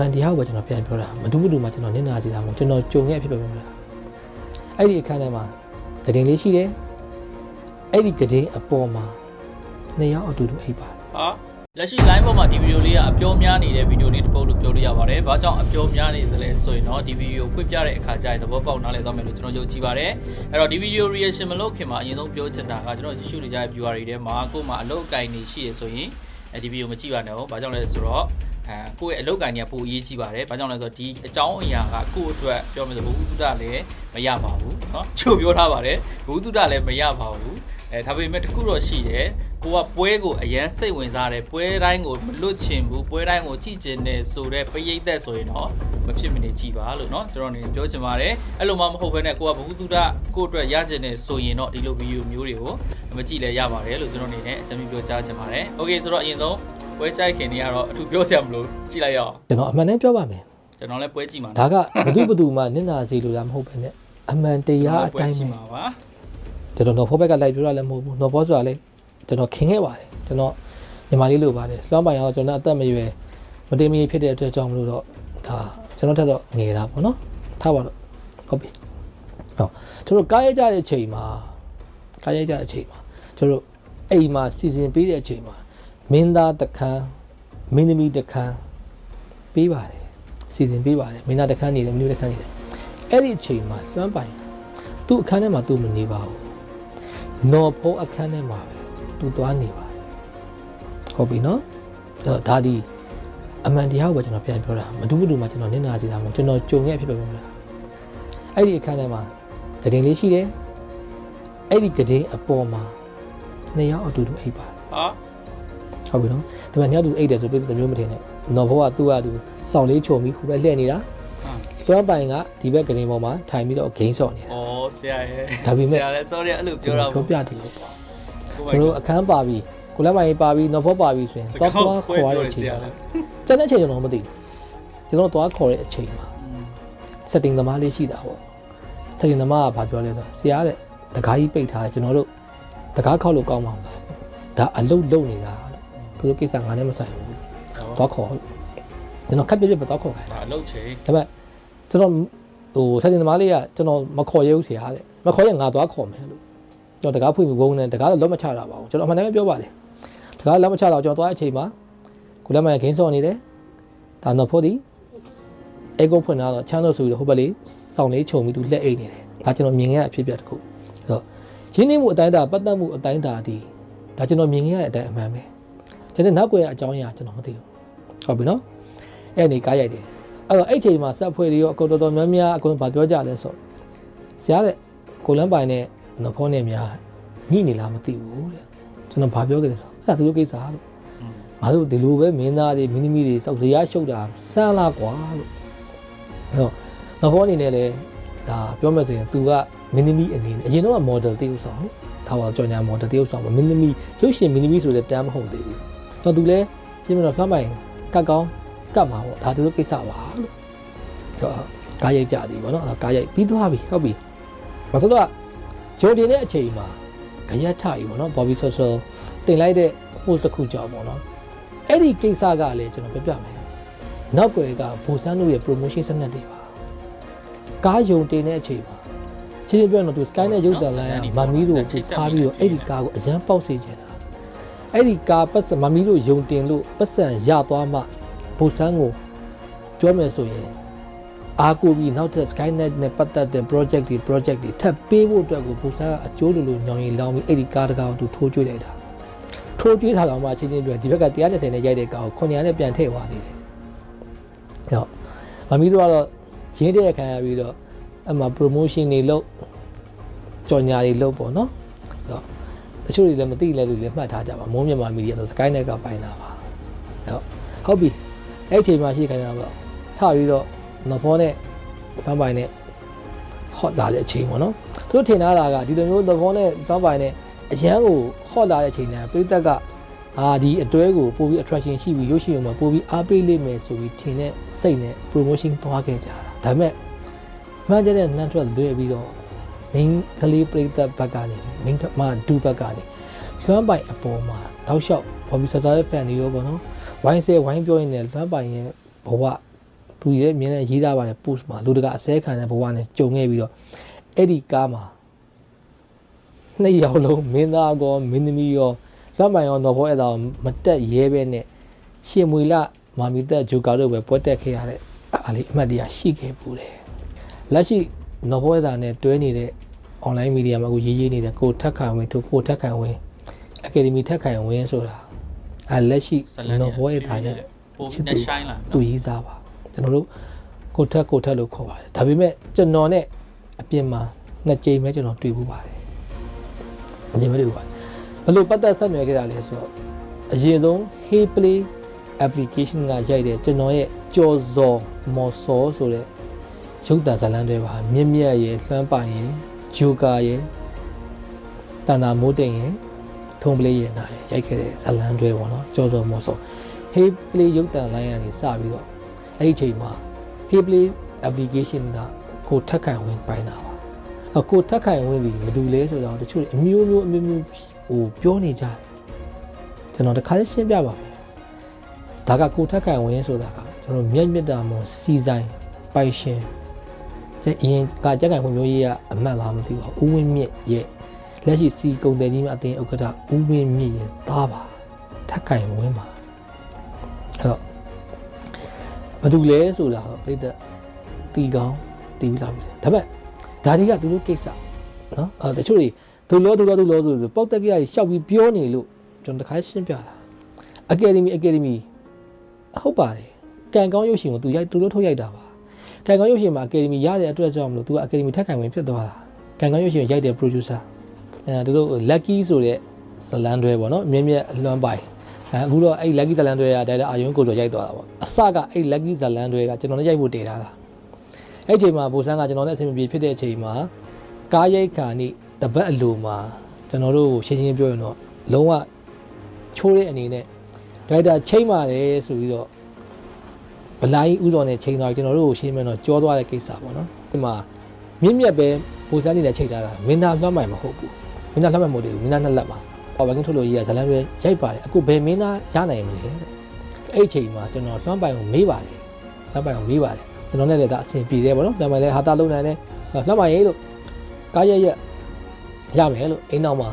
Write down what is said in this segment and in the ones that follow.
မန်တရားကိုပဲကျွန်တော်ပြန်ပြောတာမတူမတူမှကျွန်တော်နင့်နာစီတာမဟုတ်ကျွန်တော်ကြုံခဲ့အဖြစ်ပဲပြောတာအဲ့ဒီအခန်းထဲမှာဂဒင်လေးရှိတယ်အဲ့ဒီဂဒင်အပေါ်မှာနှစ်ယောက်အတူတူအိပ်ပါတယ်ဟာလက်ရှိ line ပေါ်မှာဒီဗီဒီယိုလေးကအပြောများနေတဲ့ဗီဒီယိုလေးတစ်ပုတ်လို့ပြောလို့ရပါတယ်။ဘာကြောင့်အပြောများနေသလဲဆိုရင်တော့ဒီဗီဒီယိုဖွင့်ပြတဲ့အခါကျရင်သဘောပေါက်နားလည်သွားမယ်လို့ကျွန်တော်ယုံကြည်ပါတယ်။အဲ့တော့ဒီဗီဒီယို reaction မလုပ်ခင်မှာအရင်ဆုံးပြောချင်တာကကျွန်တော်ကြည့်ရှုနေကြတဲ့ viewer တွေထဲမှာကိုယ်မှာအလုပ်အကင်နေရှိရဆိုရင်အဲဒီဗီဒီယိုမကြည့်ပါနဲ့။ဘာကြောင့်လဲဆိုတော့ အဲကိုယ့်ရဲ့အလုပ်အကင်တွေကပိုအရေးကြီးပါတယ်။ဘာကြောင့်လဲဆိုတော့ဒီအကြောင်းအရာကကိုယ့်အတွက်ပြောမယ်ဆိုဘုဟုတုဒလည်းမရပါဘူးเนาะချို့ပြောထားပါတယ်ဘုဟုတုဒလည်းမရပါဘူးအဲဒါပေမဲ့တစ်ခုတော့ရှိတယ်ကိုကပွဲကိုအရန်စိတ်ဝင်စားတယ်ပွဲတိုင်းကိုမလွတ်ချင်ဘူးပွဲတိုင်းကိုကြည့်ကျင်တယ်ဆိုတော့ပရိသတ်ဆိုရင်တော့မဖြစ်မနေကြည့်ပါလို့เนาะကျွန်တော်အနေနဲ့ပြောချင်ပါတယ်အဲ့လိုမှမဟုတ်ဘဲနဲ့ကိုကဘုဟုတုဒကိုအတွက်ရကျင်တယ်ဆိုရင်တော့ဒီလိုဗီဒီယိုမျိုးတွေကိုမကြည့်လဲရပါတယ်လို့ကျွန်တော်အနေနဲ့အကြံပြုပြောကြားချင်ပါတယ်โอเคဆိုတော့အရင်ဆုံး ပွဲကြိုက်ခင်နေရတော့အထူးပြောစရာမလိုကြည့်လိုက်ရအောင်ကျွန်တော်အမှန်တမ်းပြောပါမယ်ကျွန်တော်လည်းပွဲကြည့်မှာဒါကဘသူဘသူမှနင့်နာစီလို့လားမဟုတ်ပဲနဲ့အမှန်တရားအတိုင်းကြပဲည့်မှာပါကျွန်တော်တော့ဖိုးဘက်ကလိုက်ပြောတာလည်းမဟုတ်ဘူးနော်ဘောဆိုတာလေကျွန်တော်ခင်ခဲ့ပါတယ်ကျွန်တော်ညီမလေးလိုပါတယ်လွှမ်းပိုင်အောင်ကျွန်တော်အသက်မရွယ်မတင်မီဖြစ်တဲ့အတွက်ကြောင့်မလို့တော့ဒါကျွန်တော်ထက်တော့ငယ်တာပေါ့နော်ထားပါတော့ဟုတ်ပြီဟောကျွန်တော်ကားရိုက်ကြတဲ့အချိန်မှာကားရိုက်ကြတဲ့အချိန်မှာကျွန်တော်အိမ်မှာစီစဉ်ပေးတဲ့အချိန်မှာ မင်းသားတခန်းမင်းသမီးတခန်းပေးပါတယ်စီစဉ်ပေးပါတယ်မင်းသားတခန်းနေတယ်မင်းသမီးတခန်းနေတယ်အဲ့ဒီအချိန်မှာလွှမ်းပိုင်သူ့အခန်းထဲမှာသူမနေပါဘူးနော်ဖိုးအခန်းထဲမှာပဲသူသွားနေပါတယ်ဟုတ်ပြီနော်အဲ့တော့ဒါဒီအမှန်တရားကိုပဲကျွန်တော်ပြန်ပြောတာမတူမတူမှကျွန်တော်နင့်နာစီတာမဟုတ်ကျွန်တော်ကြုံခဲ့အဖြစ်ပဲပြောတာအဲ့ဒီအခန်းထဲမှာဂဒင်လေးရှိတယ်အဲ့ဒီဂဒင်အပေါ်မှာနှစ်ယောက်အတူတူအိပ်ပါတယ်ဟာ ဟုတ်ပြီနော်ဒါပေမဲ့နှစ်ယောက်အတူတူအိပ်တယ်ဆိုပြီးတမျိုးမထင်နဲ့နော်ဖိုးကသူ့ကသူစောင့်လေးချုံပြီးခုပဲလှည့်နေတာဟာကျွမ်းပိုင်ကဒီဘက်ဂဒင်ပေါ်မှာထိုင်ပြီးတော့ဂိမ်းဆော့နေတာဩဆရာရဲ့ဒါပေမဲ့ဆရာလည်း sorry အဲ့လိုပြောတာပြောပြတယ်လို့ပေါ့ကျွန်တော်တို့အခန်းပါပြီကိုလက်မိုင်ပါပြီနော်ဖောပါပြီဆိုရင်စသွားကားသွားခွဲခေါ်ရပြောတဲ့အဆချိန်ရာမှာလည်းကျန်တဲ့အချိန်ကျွန်တော်မသိဘူးကျွန်တော်သွားခေါ်တဲ့အချိန်မှာ setting သမားလေးရှိတာပေါ့ setting သမားကဘာပြောလဲဆိုဆရာတဲ့တကားကြီးပိတ်ထားတယ်ကျွန်တော်တို့တကားခောက်လို့ကောင်းမှာမလားဒါအလုတ်လုံနေတာ သူတို့ကိစ္စငါလည်းမဆိုင်ဘူးသွားခေါ်ကျွန်တော်ခက်ပြပြပဲသွားခေါ်ခိုင်းဒါအလုပ်ချိန်ဒါပေမဲ့ကျွန်တော်ဟို setting သမားလေးကကျွန်တော်မခေါ်ရဘူးဆရာတဲ့မခေါ်ရင်ငါသွားခေါ်မယ်လို့ကျွန်တော်တကားဖွင့်ပြီးဝုန်းနေတကားတော့လုံးမချတာပါဘူးကျွန်တော်အမှန်တမ်းပဲပြောပါတယ်တကားလုံးမချတော့ကျွန်တော်သွားတဲ့အချိန်မှာကိုလက်မရခင်းစော်နေတယ်ဒါတော့ဖို့ဒီအေကိုဖွင့်လာတော့ချမ်းလို့ဆိုပြီးတော့ဟိုဘက်လေးစောင်းလေးခြုံပြီးသူလက်အိတ်နေတယ်ဒါကျွန်တော်မြင်ခဲ့ရအဖြစ်ပြတစ်ခုအဲ့တော့ရင်းနှီးမှုအတိုင်းတာပတ်သက်မှုအတိုင်းတာဒီဒါကျွန်တော်မြင်ခဲ့ရတဲ့အတိုင်းအမှန်ပဲ ကျွန်တော်နောက်ွယ်အကြောင်းအရာကျွန်တော်မသိဘူးဟုတ်ပြီနော်အဲ့ဒီကားရိုက်တယ်အဲ့တော့အဲ့ချိန်မှာဆက်ဖွဲ့တွေရောအကုန်တော်တော်များများအကုန်ဗာပြောကြလဲဆိုဆရာတဲ့ကိုလန်းပိုင်နဲ့နော်ဖောနဲ့များညှိနေလားမသိဘူးတဲ့ကျွန်တော်ဗာပြောခဲ့တယ်ဆိုအဲ့ဒါသူတို့ကိစ္စလို့ငါတို့ဒီလိုပဲမင်းသားတွေမင်းသမီးတွေစောက်ဇရာရှုပ်တာစမ်းလာကွာလို့အဲ့တော့နော်ဖောအနေနဲ့လည်းဒါပြောမယ်ဆိုရင် तू ကမင်းသမီးအနေနဲ့အရင်တော့ model တရုပ်ဆောင်လေဒါပါကြော်ညာ model တရုပ်ဆောင်ပဲမင်းသမီးရုပ်ရှင်မင်းသမီးဆိုတဲ့တမ်းမဟုတ်သေးဘူး တော့ तू လည်းရှင်းမတော့ဖမ်းပိုင်ကတ်ကောင်းကတ်မှာပေါ့ဒါသူတို့ကိစ္စပါလို့ဆိုတော့ကားရိုက်ကြသည်ပေါ့နော်အဲ့ဒါကားရိုက်ပြီးသွားပြီဟုတ်ပြီမဆိုတော့ဂျိုတင်တဲ့အချိန်မှာကြရက်ထပြီပေါ့နော် Bobby Social တင်လိုက်တဲ့ post တစ်ခုကြောင့်ပေါ့နော်အဲ့ဒီကိစ္စကလည်းကျွန်တော်ပြပြမယ်နောက်ွယ်ကဘူဆန်းတို့ရဲ့ promotion စနစ်တွေပါကားယုံတင်တဲ့အချိန်မှာချင်းချင်းပြောတော့သူ Sky နဲ့ရုပ်တံလိုင်းကမမီတို့ကိုဖားပြီးတော့အဲ့ဒီကားကိုအရန်ပေါက်စေချင်တာ အဲ့ဒီကားပတ်စံမမီတို့ယုံတင်လို့ပတ်စံရသွားမှဘူဆန်းကိုပြောမယ်ဆိုရင်အားကိုပြီးနောက်ထပ် Skynet နဲ့ပတ်သက်တဲ့ project တွေ project တွေထပ်ပေးဖို့အတွက်ကိုပုံစံကအကျိုးလိုလိုညောင်ရီလောင်းပြီးအဲ့ဒီကားတကားကိုသူထိုးကျွေးလိုက်တာထိုးကျွေးထားတော့မှချင်းချင်းပြောဒီဘက်က130နဲ့ရိုက်တဲ့ကားကို900နဲ့ပြန်ထည့်သွားသေးတယ်။ဟုတ်မမီတို့ကတော့ဂျင်းတဲ့ခံရပြီးတော့အမှ promotion တွေလုပ်ကြော်ညာတွေလုပ်ပေါ့နော်။ဟုတ် တချို့တွေလည်းမသိလဲလို့လည်းမှတ်ထားကြပါမိုးမြန်မာမီဒီယာဆို Skynet ကပိုင်တာပါ။ဟုတ်ဟုတ်ပြီအဲ့အချိန်မှာရှိခိုင်းတာပေါ့ထပြီးတော့နော်ဖောနဲ့ဖမ်းပိုင်နဲ့ဟော့လာတဲ့အချိန်ပေါ့နော်သူတို့ထင်ထားတာကဒီလိုမျိုးနော်ဖောနဲ့ဖမ်းပိုင်နဲ့အရန်ကိုဟော့လာတဲ့အချိန်တည်းပြိသက်ကအာဒီအတွဲကိုပို့ပြီး attraction ရှိပြီးရုပ်ရှင်မှာပို့ပြီးအားပေးလိမ့်မယ်ဆိုပြီးထင်တဲ့စိတ်နဲ့ promotion သွားခဲ့ကြတာဒါပေမဲ့မှန်ကြတဲ့နှမ်းထွက်လွဲပြီးတော့ main ကလေးပြိသက်ဘက်ကနေ main မှာဒူဘက်ကနေလွမ်းပိုင်အပေါ်မှာတောက်လျှောက် Bobby Sasa ရဲ့ fan တွေရောပေါ့နော်ဝိုင်းဆဲဝိုင်းပြောရင်းနဲ့လွမ်းပိုင်ရဲ့ဘဝသူရဲ့မြင်တဲ့ရေးသားပါတယ် post မှာလူတကအစဲခံတဲ့ဘဝနဲ့ကြုံခဲ့ပြီးတော့အဲ့ဒီကားမှာနှစ်ယောက်လုံးမင်းသားကောမင်းသမီးရောလက်မှန်ရောတော့ဘောအဲ့ဒါမတက်ရဲပဲနဲ့ရှင်မွေလမာမီတက်ဂျိုကာတို့ပဲပွဲတက်ခဲ့ရတဲ့အားလေးအမှတ်တရရှိခဲ့ပူတယ်လက်ရှိ နော်ဘောအဲ့ဒါနဲ့တွဲနေတဲ့ online media မှာကိုရေးရေးနေတဲ့ကိုထက်ခိုင်ဝင်တို့ကိုထက်ခိုင်ဝင် academy ထက်ခိုင်ဝင်ဆိုတာအဲလက်ရှိဇလန်နော်ဘောအဲ့ဒါရဲ့ပိုနဲ့ shine လာသူရေးစားပါကျွန်တော်တို့ကိုထက်ကိုထက်လို့ခေါ်ပါတယ်ဒါပေမဲ့ကျွန်တော်နဲ့အပြင်မှာနှစ်ကြိမ်ပဲကျွန်တော်တွေ့ဘူးပါတယ်အရင်မတွေ့ဘူးပါဘယ်လိုပတ်သက်ဆက်နွယ်ခဲ့တာလဲဆိုတော့အရင်ဆုံး Hey Play application ကရိုက်တဲ့ကျွန်တော်ရဲ့ကြော်စော်မော်စောဆိုတဲ့ ရုပ်တံဇာတ်လမ်းတွေပါမြင့်မြတ်ရဲ့လွှမ်းပိုင်ရဲ့ဂျိုကာရဲ့တန်တာမိုးတိမ်ရဲ့ထုံးပလေးရဲ့နာရဲ့ရိုက်ခဲ့တဲ့ဇာတ်လမ်းတွေပေါ့နော်ကြော်စော်မော်စော Hey Play ရုပ်တံလိုင်းကနေစပြီးတော့အဲ့ဒီအချိန်မှာ Hey Play application ကကိုထက်ခိုင်ဝင်ပိုင်းတာပါအကိုထက်ခိုင်ဝင်ဒီမတူလဲဆိုတော့တချို့အမျိုးမျိုးအမျိုးမျိုးဟိုပြောနေကြတယ်ကျွန်တော်တခါလေးရှင်းပြပါမယ်ဒါကကိုထက်ခိုင်ဝင်ဆိုတာကကျွန်တော်မြတ်မြတ်တာမွန်စီဆိုင်ပိုင်ရှင် ကျအရင်ကကြက်ခိုင်ဝင်မျိုးရေးကအမှတ်လားမသိပါဘူးဦးဝင်းမြင့်ရဲ့လက်ရှိစီကုံတယ်ကြီးမအတင်းဥက္ကဋ္ဌဦးဝင်းမြင့်ရဲ့သားပါထက်ခိုင်ဝင်ပါအဲ့တော့ဘာတူလဲဆိုတာတော့ပြိတ္တတီကောင်းတီးပြီးလာပြီဒါပေမဲ့ဒါတွေကသူတို့ကိစ္စနော်အဲတချို့တွေဒုလောဒုလောဒုလောဆိုဆိုပေါက်တက်ကရရှောက်ပြီးပြောနေလို့ကျွန်တော်တခါရှင်းပြတာအကယ်ဒမီအကယ်ဒမီဟုတ်ပါတယ်ကံကောင်းရုပ်ရှင်ကိုသူရိုက်သူတို့ထုတ်ရိုက်တာပါ ကံကောင်းရုပ်ရှင်မှာအကယ်ဒမီရတဲ့အတွက်ကြောင့်မလို့သူကအကယ်ဒမီထက်ခံဝင်ဖြစ်သွားတာကံကောင်းရုပ်ရှင်ကိုရိုက်တဲ့ producer အဲသူတို့ lucky ဆိုတဲ့ဇလန်တွဲပေါ့နော်မြင်းမြက်လွှမ်းပိုင်အဲအခုတော့အဲ့ lucky ဇလန်တွဲကဒါလည်းအာယုံကိုဆိုရိုက်သွားတာပေါ့အစကအဲ့ lucky ဇလန်တွဲကကျွန်တော်လည်းရိုက်ဖို့တည်ထားတာအဲ့အချိန်မှာဘူဆန်းကကျွန်တော်နဲ့အဆင်မပြေဖြစ်တဲ့အချိန်မှာကားရိုက်ခါနိတပတ်အလိုမှာကျွန်တော်တို့ရှင်းရှင်းပြောရင်တော့လုံးဝချိုးတဲ့အနေနဲ့ဒရိုက်တာချိန်ပါတယ်ဆိုပြီးတော့ ဗလိုင်းဥစော်နဲ့ချိန်သွားကျွန်တော်တို့ကိုရှင်းမယ်တော့ကြောသွားတဲ့ကိစ္စပေါ့နော်ဒီမှာမြင့်မြတ်ပဲဘူဆန်းနေနဲ့ချိန်ထားတာမင်းသားလွှမ်းမိုင်မဟုတ်ဘူးမင်းသားလွှမ်းမိုင်မဟုတ်သေးဘူးမင်းသားနှစ်လက်မှာဘာကင်းထုတ်လို့ရေးရဇလန်တွေရိုက်ပါတယ်အခုဘယ်မင်းသားရနိုင်မလဲတဲ့အဲ့အချိန်မှာကျွန်တော်လွှမ်းပိုင်ကိုမေးပါတယ်လွှမ်းပိုင်ကိုမေးပါတယ်ကျွန်တော်နဲ့လည်းဒါအဆင်ပြေတယ်ပေါ့နော်လွှမ်းပိုင်လည်းဟာတာလုံးနိုင်တယ်လွှမ်းပိုင်ရေးလို့ကားရက်ရက်ရမယ်လို့အိမ်နောက်မှာ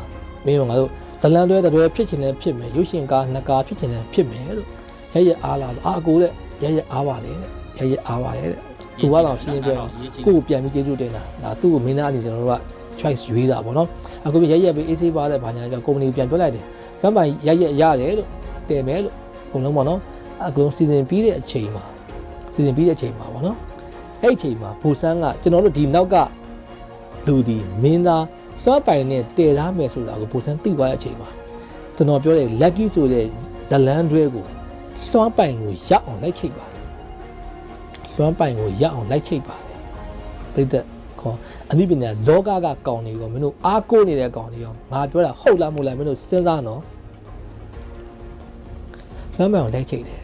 မင်းတို့ငါတို့ဇလန်တွဲတွဲဖြစ်ချင်တယ်ဖြစ်မယ်ရုပ်ရှင်ကားနှစ်ကားဖြစ်ချင်တယ်ဖြစ်မယ်လို့ရက်ရက်အားလာလို့အာအကိုတဲ့ ရက်ရက်အားပါလေတဲ့ရက်ရက်အားပါလေတဲ့သူကတော့ရှင်းရှင်းပြောရင်ကိုကိုပြန်ပြီးကျေးဇူးတင်တာဒါသူ့ကိုမင်းသားအနေနဲ့ကျွန်တော်တို့က choice ရွေးတာပေါ့နော်အခုပြရက်ရက်ပဲအေးဆေးပါတဲ့ဘာညာကြောင့်ကုမ္ပဏီပြန်ပြောလိုက်တယ်စမ်းပိုင်ရက်ရက်ရတယ်လို့တည်မယ်လို့အကုန်လုံးပေါ့နော်အကုန်စီစဉ်ပြီးတဲ့အချိန်မှာစီစဉ်ပြီးတဲ့အချိန်မှာပေါ့နော်အဲ့အချိန်မှာဘူဆန်းကကျွန်တော်တို့ဒီနောက်ကလူဒီမင်းသားစွမ်းပိုင်နဲ့တည်ထားမယ်ဆိုတာကိုဘူဆန်းသိသွားတဲ့အချိန်မှာကျွန်တော်ပြောတဲ့ lucky ဆိုတဲ့ဇလန်းတွဲကို စွမ်းပိုင်ကိုရအောင်လိုက်ချိတ်ပါတယ်စွမ်းပိုင်ကိုရအောင်လိုက်ချိတ်ပါတယ်ပြိတ္တခေါ်အနည်းပညာလောကကကောင်းနေရောမင်းတို့အားကိုးနေတဲ့ကောင်းနေရောငါပြောတာဟုတ်လားမဟုတ်လားမင်းတို့စဉ်းစားနော်လွမ်းပိုင်ကိုလိုက်ချိတ်တယ်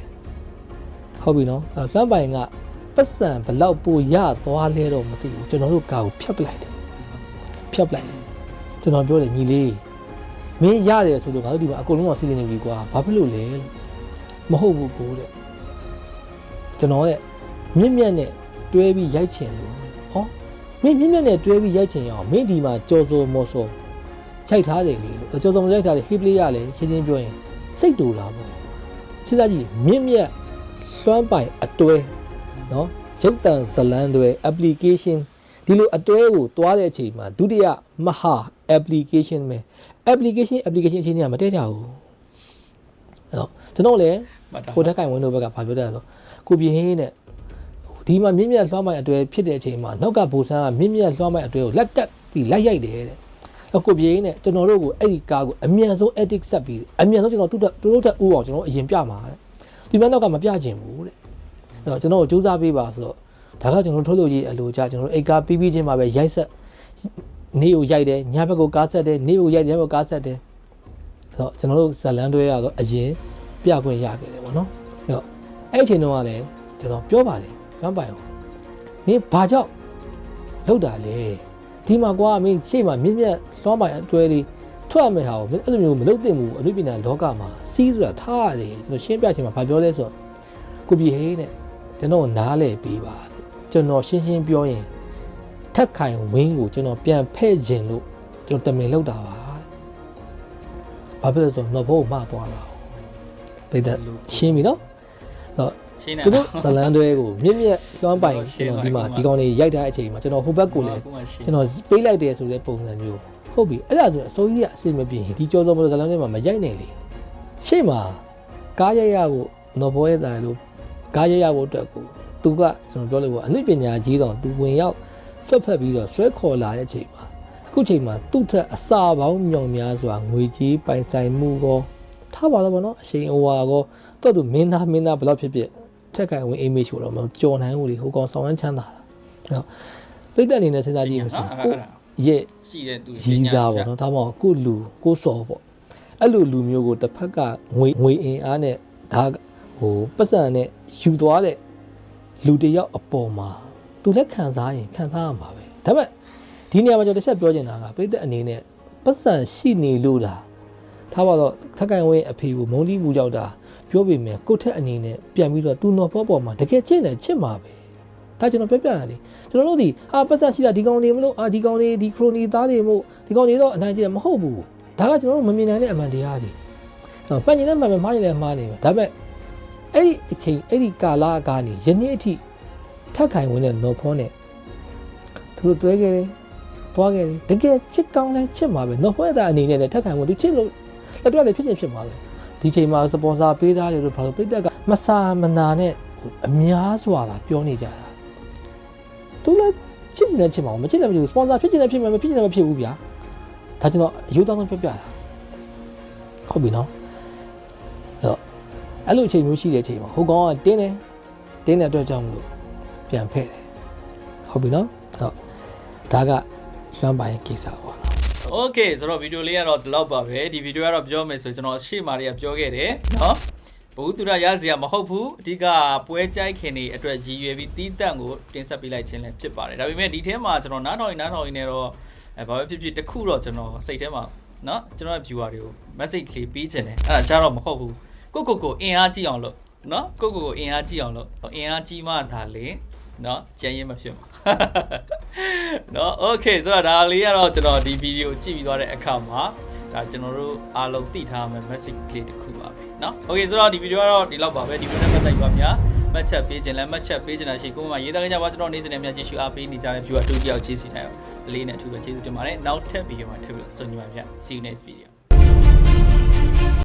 ဟုတ်ပြီနော်အဲလွမ်းပိုင်ကပတ်စံဘလောက်ပိုရသွားလဲတော့မသိဘူးကျွန်တော်တို့ကာကိုဖြတ်ပလိုက်တယ်ဖြတ်ပလိုက်တယ်ကျွန်တော်ပြောတယ်ညီလေးမင်းရတယ်ဆိုလို့ငါတို့ဒီမှာအကုန်လုံးကစီစဉ်နေပြီကွာဘာဖြစ်လို့လဲလို့ မဟုတ်ဘူးကိုတဲ့ကျွန်တော်တဲ့မြင့်မြတ်နဲ့တွဲပြီးရိုက်ချင်လို့ဟောမင်းမြင့်မြတ်နဲ့တွဲပြီးရိုက်ချင်ရအောင်မင်းဒီမှာကြော်စော်မော်စော်ရိုက်ထားတယ်လေလို့ကြော်စော်မော်ရိုက်ထားတယ်ဟိပလေးရလေရှင်းရှင်းပြောရင်စိတ်တူလာပေါ့စဉ်းစားကြည့်မြင့်မြတ်လွှမ်းပိုင်အတွဲနော်ရုပ်တံဇလန်းတွေ application ဒီလိုအတွဲကိုတွားတဲ့အချိန်မှာဒုတိယမဟာ application ပဲ application application အချင်းချင်းကမတည့်ကြဘူး အဲ့တော့ကျွန်တော်လည်းမှတ်တာကိုထက်ကင်ဝင်းတို့ဘက်ကဘာပြောတယ်လဲဆိုကိုပြင်းဟင်းနဲ့ဒီမှာမြင့်မြတ်လွှမ်းမိုင်အတွဲဖြစ်တဲ့အချိန်မှာနောက်ကဘူဆန်းကမြင့်မြတ်လွှမ်းမိုင်အတွဲကိုလက်ကပ်ပြီးလိုက်ရိုက်တယ်တဲ့။အခုပြင်းနဲ့ကျွန်တော်တို့ကိုအဲ့ဒီကားကိုအမြန်ဆုံး edit ဆက်ပြီးအမြန်ဆုံးကျွန်တော်သူ့တက်သူတို့တက်ဦးအောင်ကျွန်တော်အရင်ပြမှာတဲ့။ဒီမှာနောက်ကမပြချင်ဘူးတဲ့။အဲ့တော့ကျွန်တော်ကိုစူးစမ်းပေးပါဆိုတော့ဒါကကျွန်တော်ထုတ်လို့ရေးအလိုကြကျွန်တော်တို့အိတ်ကားပြီးပြီးချင်းမှာပဲရိုက်ဆက်နေကိုရိုက်တယ်ညဘက်ကိုကားဆက်တယ်နေကိုရိုက်တယ်ညဘက်ကိုကားဆက်တယ်အဲ့ တော့ကျွန်တော်တို့ဇလန်တွဲရတော့အရင်ပြခွင့်ရခဲ့တယ်ပေါ့နော်အဲ့တော့အဲ့အချိန်တုန်းကလည်းကျွန်တော်ပြောပါတယ်ကမ်းပိုင်အောင်မင်းဘာကြောင့်လောက်တာလဲဒီမှာကွာမင်းရှေ့မှာမြင့်မြတ်လွှမ်းပိုင်အတွဲလေးထွက်ရမယ့်ဟာကိုမင်းအဲ့လိုမျိုးမလုပ်သင့်ဘူးအနုပညာလောကမှာစီးဆိုတာထားရတယ်ကျွန်တော်ရှင်းပြချင်မှာဘာပြောလဲဆိုတော့ကိုပြီဟေးနဲ့ကျွန်ကျွန်တော်နားလဲပေးပါတဲ့ကျွန်တော်ရှင်းရှင်းပြောရင်ထက်ခိုင်ဝင်းကိုကျွန်တော်ပြန်ဖဲ့ခြင်းလို့ကျွန်တော်တမင်လောက်တာပါတဲ့ ဘာဖြစ်လဲဆိုတော့တော့ဘိုးမသွားတာပိတ်သက်ရှင်းပြီနော်အဲ့တော့ရှင်းနေသူတို့ဇလန်တွဲကိုမြင့်မြတ်လွှမ်းပိုင်ကျွန်တော်ဒီမှာဒီကောင်လေးရိုက်ထားတဲ့အချိန်မှာကျွန်တော်ဟိုဘက်ကိုလည်းကျွန်တော်ပေးလိုက်တယ်ဆိုတဲ့ပုံစံမျိုးဟုတ်ပြီအဲ့ဒါဆိုရင်အစိုးရကအစိမပြင်းဒီကြောစောမလို့ဇလန်ထဲမှာမရိုက်နိုင်လေရှေ့မှာကားရရကိုနော်ဘောရဲ့တိုင်လို့ကားရရဖို့အတွက်ကိုသူကကျွန်တော်ပြောလို့ပေါ့အနုပညာကြီးတော့သူဝင်ရောက်ဆွတ်ဖက်ပြီးတော့ဆွဲခေါ်လာတဲ့အချိန်မှာအ ခုချိန်မှာသူ့ထက်အစာပေါင်းညောင်များစွာငွေကြီးပိုင်ဆိုင်မှုကောထားပါတော့ဗောနော်အရှိန်အဝါကောတော့သူမင်းသားမင်းသားဘယ်တော့ဖြစ်ဖြစ်ထက်ကင်ဝင် image ကိုတော့မကြော်နိုင်ဘူးလေဟိုကောင်ဆောင်ရမ်းချမ်းသာတာအဲ့တော့ပြိတ္တအနေနဲ့စဉ်းစားကြည့်လို့ရှိရင်ကိုရဲ့ရှိတဲ့သူရီးစားပေါ့နော်ဒါမှမဟုတ်ကိုလူကိုစော်ပေါ့အဲ့လိုလူမျိုးကိုတစ်ဖက်ကငွေငွေအင်အားနဲ့ဒါဟိုပတ်စံနဲ့ယူသွားတဲ့လူတစ်ယောက်အပေါ်မှာသူလက်ခံစားရင်ခံစားရမှာပဲဒါပေမဲ့ ဒီနေရာမှာကျွန်တော်တစ်ချက်ပြောချင်တာကပြည်သက်အနေနဲ့ပတ်စံရှိနေလို့လားထားပါတော့ထက်ကန်ဝင်းအဖေကိုမုန်းတီးမှုကြောက်တာပြောပေမဲ့ကိုယ့်ထက်အနေနဲ့ပြန်ပြီးတော့သူ့နော်ပေါ်ပေါ်မှာတကယ်ချစ်တယ်ချစ်မှာပဲဒါကျွန်တော်ပြောပြတာလေကျွန်တော်တို့ဒီအာပတ်စံရှိတာဒီကောင်တွေမလို့အာဒီကောင်တွေဒီခရိုနီသားတွေမို့ဒီကောင်တွေတော့အနိုင်ကျင့်မဟုတ်ဘူးဒါကကျွန်တော်တို့မမြင်နိုင်တဲ့အမှန်တရားတွေတော့ပတ်နေတဲ့မှန်မှန်မှားနေတယ်မှားနေတယ်ဒါပေမဲ့အဲ့ဒီအချိန်အဲ့ဒီကာလကနေယနေ့အထိထက်ခိုင်ဝင်တဲ့နော်ဖောနဲ့သူတို့တွဲခဲ့တယ် သွားခဲ့တယ်တကယ်ချစ်ကောင်းလဲချစ်မှာပဲနော်ဖောတဲ့အနေနဲ့လည်းထက်ခိုင်ဝင်သူချစ်လို့လက်တော့လည်းဖြစ်ချင်းဖြစ်မှာပဲဒီချိန်မှာစပွန်ဆာပေးသားတွေလို့ဘာလို့ပိတ်သက်ကမဆာမနာနဲ့အများစွာလာပြောနေကြတာသူလည်းချစ်နေချစ်မှာမချစ်လည်းမချစ်ဘူးစပွန်ဆာဖြစ်ချင်တယ်ဖြစ်မှာမဖြစ်ချင်လည်းမဖြစ်ဘူးဗျာဒါကျွန်တော်အယူတောင်းဆုံးပြပြတာဟုတ်ပြီနော်အဲ့တော့အဲ့လိုအချိန်မျိုးရှိတဲ့အချိန်မှာဟိုကောင်ကတင်းတယ်တင်းတဲ့အတွက်ကြောင့်မလို့ပြန်ဖဲ့တယ်ဟုတ်ပြီနော်အဲ့တော့ဒါက လွမ်းပိုင်ကိစ္စပေါ့နော် โอเคဆိုတော့ဗီဒီယိုလေးကတော့ဒီလောက်ပါပဲဒီဗီဒီယိုကတော့ပြောမယ်ဆိုရင်ကျွန်တော်ရှေ့မာတွေကပြောခဲ့တယ်เนาะဘုသူရရစရာမဟုတ်ဘူးအဓိကပွဲကြိုက်ခင်တွေအတွက်ရည်ရွယ်ပြီးတီးတန့်ကိုတင်ဆက်ပေးလိုက်ခြင်းလည်းဖြစ်ပါတယ်ဒါပေမဲ့ဒီထဲမှာကျွန်တော်နားထောင်ရင်နားထောင်ရင်လည်းတော့အဲဘာပဲဖြစ်ဖြစ်တစ်ခုတော့ကျွန်တော်စိတ်ထဲမှာเนาะကျွန်တော်ရဲ့ viewer တွေကို message ကလေးပေးခြင်းတယ်အဲ့ဒါကြားတော့မဟုတ်ဘူးကိုကိုကိုအင်အားကြီးအောင်လို့เนาะကိုကိုကိုအင်အားကြီးအောင်လို့အင်အားကြီးမှဒါလေ เนาะကျန်ရင်မဖြစ်မှာ เนาะ okay ဆိုတော့ဒါလေးကတော့ကျွန်တော်ဒီဗီဒီယိုကြည့်ပြီးသွားတဲ့အခါမှာဒါကျွန်တော်တို့အားလုံးသိထားမယ့် message ကလေးတစ်ခုပါပဲเนาะ okay ဆိုတော့ဒီဗီဒီယိုကတော့ဒီလောက်ပါပဲဒီဗီဒီယိုနဲ့ပတ်သက်ပြီးပါများမှတ်ချက်ပေးခြင်းလဲမှတ်ချက်ပေးခြင်းလားရှိကိုယ်မှရေးသားကြကြပါကျွန်တော်နေ့စဉ်နဲ့များကြည့်ရှုအားပေးနေကြတဲ့ viewer တို့တယောက်ကျေးဇူးတင်ပါတယ်အလေးနဲ့အထူးပဲကျေးဇူးတင်ပါတယ်နောက်ထပ်ဗီဒီယိုမှာထပ်ပြီးတော့ဆုံကြပါဗျ see you next video